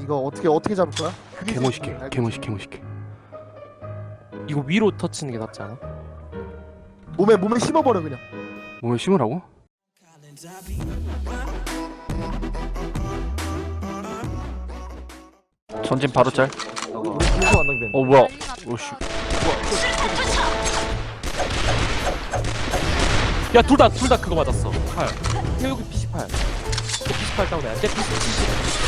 이거 어떻게 어떻게 잡을 거야? 개멋있게. 개멋있게 개멋있게 이거 위로 터치는 게 낫지 않아? 몸에 몸에 심어버려 그냥. 몸에 심으라고? 전진 바로 짤. 안 당된. 어 뭐야? 오씨. 야둘 다 둘 다 그거 맞았어 8 여기 PC8 PC8 다운이야 쟤 PC 70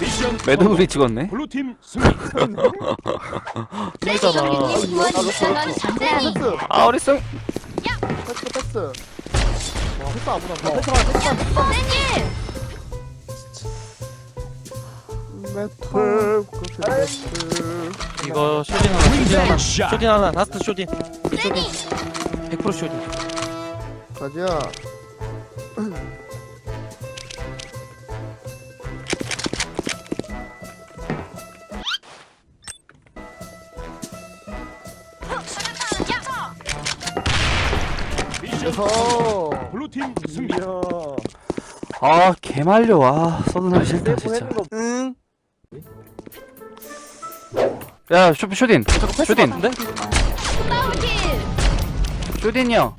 미션 매듭을 찍었네. 블루팀 승리. 이잖아 후원 2,000원 잠자리 패스 아 어렸어. 패스 패스. 와 패스 아무나 봐. 패스 봐. 매트 매트. 이거 쇼딘 하나 쇼딘 하나 샷. 쇼딘 하나 라스트 쇼딘 쇼딘 100% 쇼딘. 미 그래서 블루팀 승리. 이야. 아 개말려. 아 서든하기 싫다 세이프 진짜. 거. 응. 야 쇼, 쇼딘. 쇼딘. 근데? 쇼딘이야.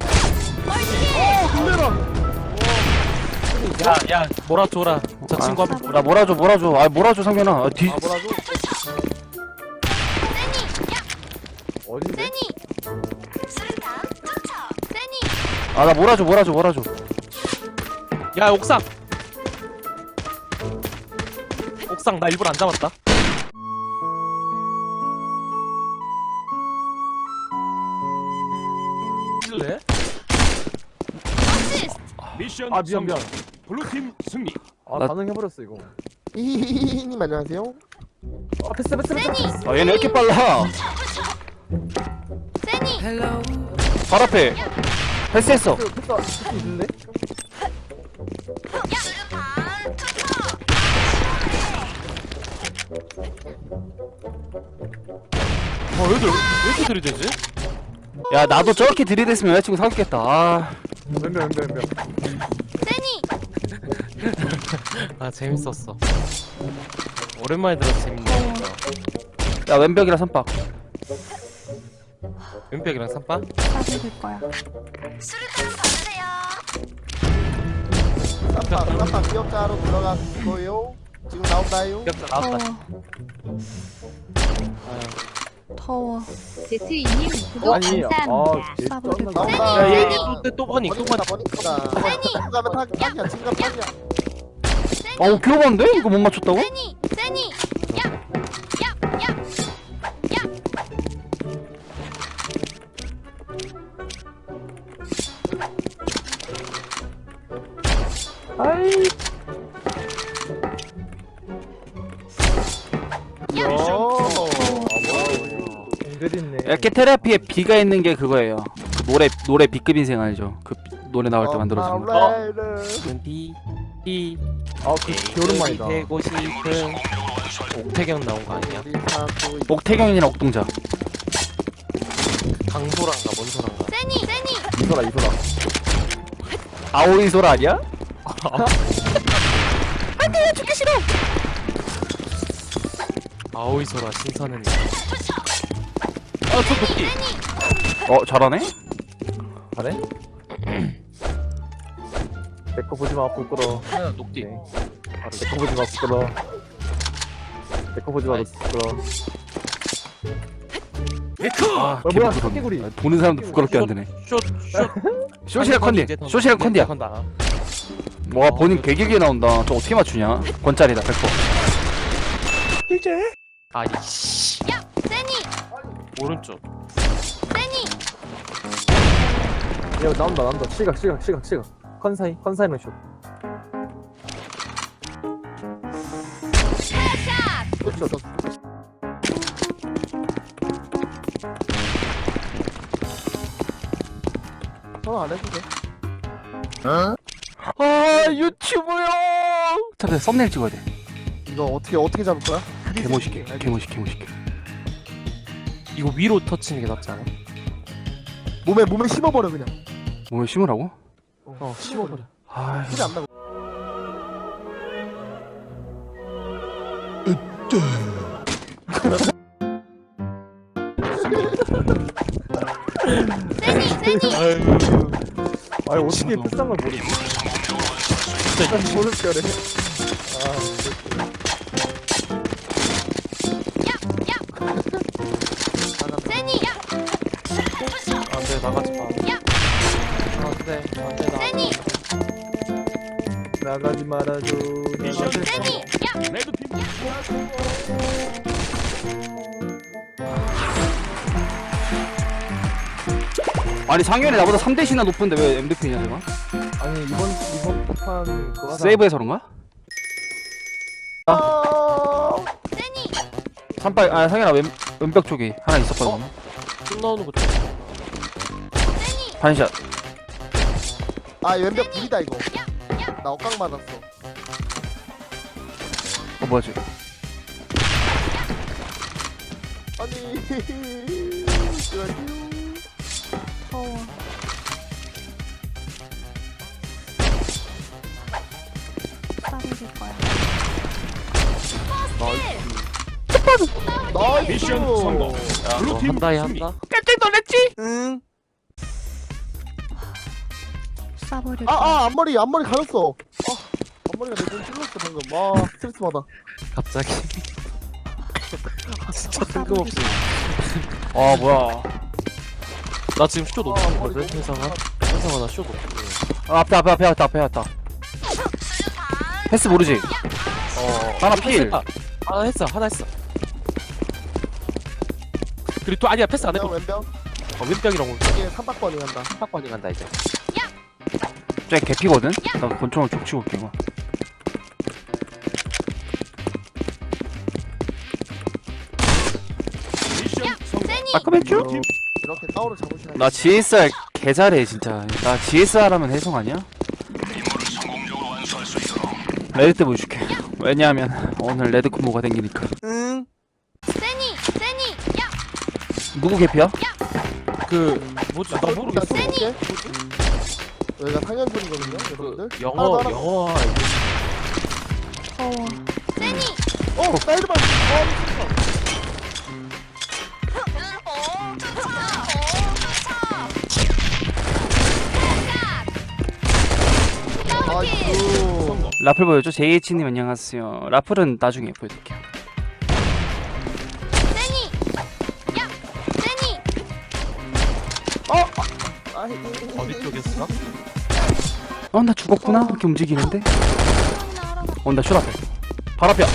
야야 몰아줘라 저 아. 친구 한번 나 몰아줘 몰아줘. 아 몰아줘 상현아. 아, 뒤. 아 뭐라고? 아 나 몰아줘 몰아줘 몰아줘. 야 옥상 옥상 나 일부러 안 잡았다 래 미션 아 미안 미안. 블루팀 승리. 아 나- 반응해버렸어 이거. 이님 안녕하세요. 아 패스 패스 패스. 아 얘는 왜 이렇게 빨라? 발 앞에. 패스했어. 있는데? 어 얘들 왜 이렇게 들이대지? 야 나도 저렇게 들이댔으면 여자친구 사귀겠다. 아. 왼벽 왼벽 왼벽. 아 재밌었어 오랜만에 들어서 재밌네 야 왼벽이랑 선박. 왼벽이랑 삼바? 사줄 거야. 쌈밥 쌈밥 기억자로 들어갔고요. 지금 나온다요. 기억자 나왔다 더워. 제트이님 구독 아니 감사합니다. 아개 사버릴 짱나. 나온다. 야얘또 또 버니 또 버니까 버니까. 가면 타 타기야 친구 타기야. 어우 귀여운데? 이거 못 맞췄다고? 아이. 이렇게 테라피에 비가 있는 게 그거예요. 그 노래 노래 B급 인생 알죠? 그 비- 노래 나올 때 만들어준 거. 거. 비, 비, 아그. 되고 싶은 옥태경 나온 거 아니야? 옥태경이랑 옥동자. 강소란가 뭔 소란가 이소라 이소라. 아오이 소라 아니야? 아오이 소라 신선했네 아저 도끼 어 잘하네? 잘해? 내 거 보지 마 부끄러. 하나 녹디 내 거 보지 마 부끄러. 내 거 보지 마너 부끄러. 아 어, 뭐야. 사개구리. 아, 보는 사람도 부끄럽게 안 되네. 숏숏 쇼시랑 컨디. 쇼시랑 컨디야. 컨다 와 본인 개길게 나온다. 저 어떻게 맞추냐? 권짜리다 100%. 아니 씨 오른쪽 야 나온다 나온다. 시각 시각 시각 시각. 컨사이 컨사이는 슛. 전화 안 해도 돼. 아 유튜브요. 잠깐 썸네일 찍어야 돼. 이거 어떻게 어떻게 잡을 거야? 개멋있게 개멋있게 개멋있게. 이거 위로 터치는 게 낫지 않아? 몸에 몸에 심어버려 그냥. 뭐 심으라고? 어 심어버려 아 소리 안 나고. 아니 어떻게 비싼 걸 모르지? 모르겠네. 안 나가지 마 안돼 안돼 나 나가지 말아줘. 성공. 레드팀. 아니 상현이 나보다 3대씩이나 높은데 왜 MVP냐 내가? 아니 이번 이번 폭탄 그거 하자. 세이브해서 그런가? 아, 산발 아 상현아 왼, 왼벽 쪽에 하나 있었거든 쭉 나오는 거 반샷 아 왼벽 불이다 이거. 나 억강 맞았어. 어 뭐지? 아니. 이거 더워. 싸버릴 거야. 나이스. 미션 성공. 블루팀 한다이 승리. 한다 깜짝 놀랐지? 응. 싸버릴 아. 아, 앞머리, 앞머리 가렸어. 아, 앞머리가 내눈 찔렀어, 방금. 와, 스트레스 받아. 갑자기 진짜 싸버릴 뜬금없이 아 뭐야 나 지금 쇼 아, 높거든 머리 현상아 현상아 나쇼 높고 아, 앞에 앞에 앞에 왔다 앞에 왔다 패스 모르지? 어 하나 필 아, 하나 했어 하나 했어 그리고 또 아니야 패스 안 했고 왼벽. 어, 오른쪽 이게 삼박번이 간다. 팍박이 간다 이제 쟤 개피거든? 나 권총을 쭉 치고 올게 이거. 깔끔했죠? 이렇게 잡으시나. 나 GSR 개 잘해 진짜 나 GSR 하면 해성 아니야? 레드 때 보여줄게 왜냐하면 오늘 레드 콤보가 댕기니까 응. 누구 개피야? 그 뭐지 나 모르겠어. 여기가 상현분이거든요, 여러분들. 영어 하나 더, 하나 영어 더워. 어, 사이드만. 어, 미쳤어. 나이스. 라플 보여줘 JH님 안녕하세요 라플은 나중에 보여드릴게요 어디 쪽이었어? 어 나 죽었구나. 이렇게 움직이는데. 어 나 슛 앞에. 바로 앞이야.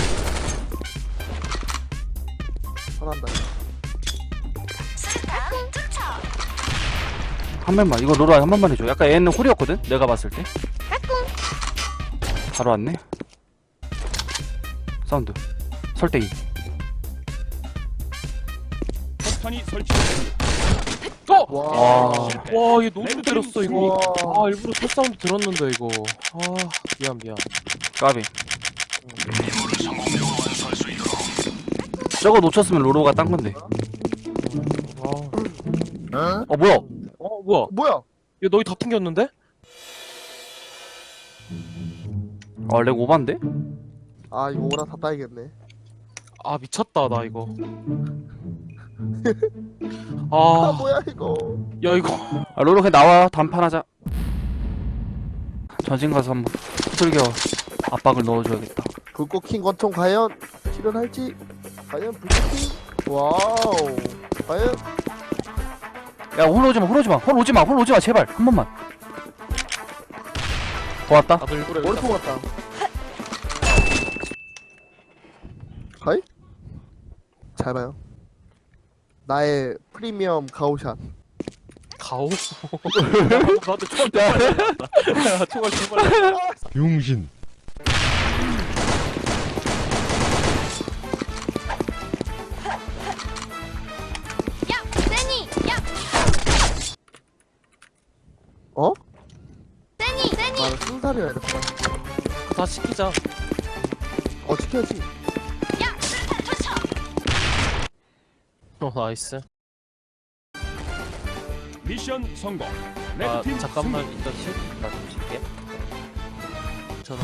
잘한다. 한 번만 이거 로라 한 번만 해줘. 약간 얘는 홀이었거든? 내가 봤을 때. 바로 왔네. 사운드. 설대기. 폭탄이 설치됐습니다. 어! 와. 와, 얘 너무 때렸어, 이거. 와. 아, 일부러 첫 사운드 들었는데, 이거. 아, 미안, 미안. 까비 저거 놓쳤으면 로로가 딴 건데 아, 어 뭐야 어, 뭐야? 뭐야? 얘 너희 다 튕겼는데? 아 렉 오반데? 아, 이거 오라 다 따야겠네. 아, 미쳤다, 나 이거. 아, 아, 뭐야, 이거. 야, 이거. 아 로로 그냥 나와 단판하자 전진 가서 한번 두들겨 압박을 넣어줘야겠다 불꽃 킹 권총 과연 실현할지? 과연 불꽃 킹? 와우. 과연? 야홀 오지마 홀 오지마 홀 오지마 홀 오지마 제발 한 번만 고맙다 나도 일부러 머리 통 같다. 하이? 잘 봐요. 나의 프리미엄 가오샷. 가오? 나도 총알 두 발. 야, 총알 두 발. 용신. 어? 아, 나 스무 살이라 이랬다. 다 시키자. 어, 지켜야지. 어, 나이스. 미션 성공. 아 레드팀 잠깐만 승리. 일단 쉴 나좀 쉴게 전화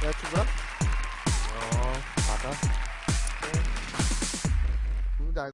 내가 친구야? 어